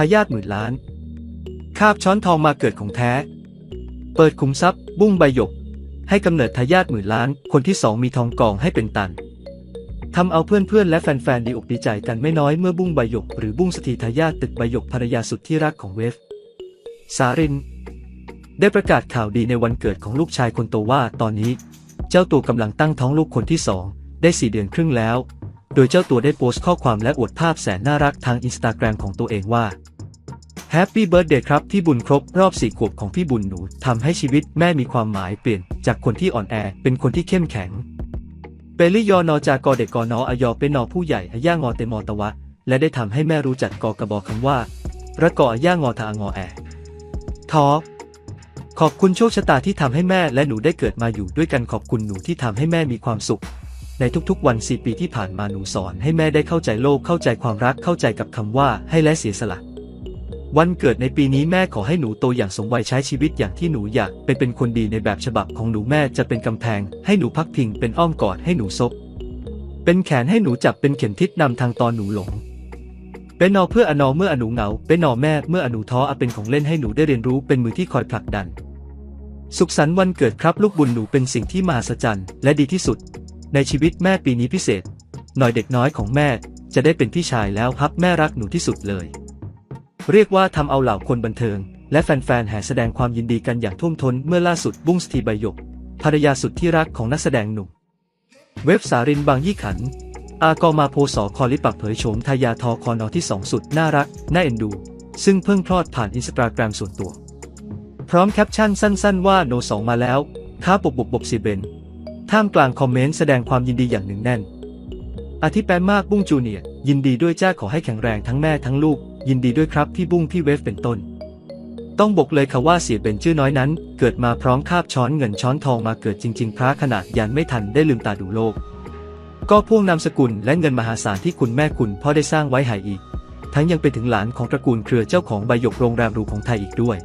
ทายาทหมื่นล้าน คาบช้อนทองมาเกิดของแท้ เปิดคุมทรัพย์ บุ้งใบหยก ให้กำเนิดทายาทหมื่นล้าน คนที่สองมีทองกองให้เป็นตันทำเอาเพื่อนๆและแฟนๆดีอกดีใจกันไม่น้อยเมื่อบุ้งใบหยก หรือบุ้งสถีทายาทตึกใบหยกภรรยาสุดที่รักของเวฟ สาริน ได้ประกาศข่าวดีในวันเกิดของลูกชายคนโตว่าตอนนี้ เจ้าตัวกำลังตั้งท้องลูกคนที่สองได้สี่เดือนครึ่งแล้ว โดยเจ้าตัวได้โพสต์ข้อความและอวดภาพแสนน่ารักทางอินสตาแกรมของตัวเองว่าแฮปปี้เบิร์ดเดย์ครับพี่บุญครบรอบสี่ขวบของพี่บุญหนูทำให้ชีวิตแม่มีความหมายเปลี่ยน จากคนที่อ่อนแอเป็นคนที่เข้มแข็งเปลี่ยอนอจากอเด็กกอนออยอเป็นนอผู้ใหญ่อย่างอเตมอตะวะ และได้ทำให้แม่รู้จักกอกระบอกคำว่า ระกอย่างอทางอแอทอขอบคุณโชคชะตาที่ทำให้แม่และหนูได้เกิดมาอยู่ด้วยกันขอบคุณหนูที่ทำให้แม่มีความสุข ในทุกๆ วันสี่ปีที่ผ่านมาหนูสอนให้แม่ได้เข้าใจโลกเข้าใจความรักเข้าใจกับคำว่าให้และเสียสละ วันเกิดในปีนี้แม่ขอให้หนูโตอย่างสมวัยใช้ชีวิตอย่างที่หนูอยากเป็นเป็นคนดีในแบบฉบับของหนูแม่จะเป็นกำแพง ให้หนูพักพิงเป็นอ้อมกอดให้หนูซบเป็นแขนให้หนูจับเป็นเข็มทิศนำทางตอนหนูหลงเป็นนอเพื่ออนอเมื่ออนูเหงา เป็นนอแม่เมื่ออนูท้ออาเป็นของเล่นให้หนูได้เรียนรู้เป็นมือที่คอยผลักดัน สุขสันต์วันเกิดครับลูกบุญหนูเป็นสิ่งที่มหัศจรรย์และดีที่สุด ในชีวิตแม่ปีนี้พิเศษ หน่อยเด็กน้อยของแม่จะได้เป็นพี่ชายแล้วครับแม่รักหนูที่สุดเลย เรียกว่าทำเอาเหล่าคนบันเทิง และแฟนๆแห่แสดงความยินดีกันอย่างท่วมท้นเมื่อล่าสุดบุ้งสถีใบหยกภรรยาสุดที่รักของนักแสดงหนุ่ม เว็บสารินบางยี่ขัน อากอมาโพสอคอลิปักเผยโฉมทายาทอคอนอที่สองสุดน่ารัก น่าเอ็นดู ซึ่งเพิ่งคลอดผ่านอินสตาแกรมส่วนตัว พร้อมแคปชั่นสั้น ๆ ว่าโนสองมาแล้วท้าปกบกบกสีเบน ท่ามกลางคอมเมนต์แสดงความยินดีอย่างหนึ่งแน่นอาทิแปมมากบุ้งจูเนียร์ยินดีด้วยจ้าขอให้แข็งแรงทั้งแม่ทั้งลูก ยินดีด้วยครับพี่บุ้งพี่เวฟเป็นต้น ต้องบอกเลยค่ะว่าเสียเป็นชื่อน้อยนั้น เกิดมาพร้อมคาบช้อนเงินช้อนทองมาเกิดจริง ๆ พระขนาดยันไม่ทันได้ลืมตาดูโลก ก็พ่วงนามสกุลและเงินมหาศาลที่คุณแม่คุณพ่อได้สร้างไว้ให้อีก ทั้งยังเป็นถึงหลานของตระกูลเครือเจ้าของใบหยกโรงแรมรูของไทยอีกด้วย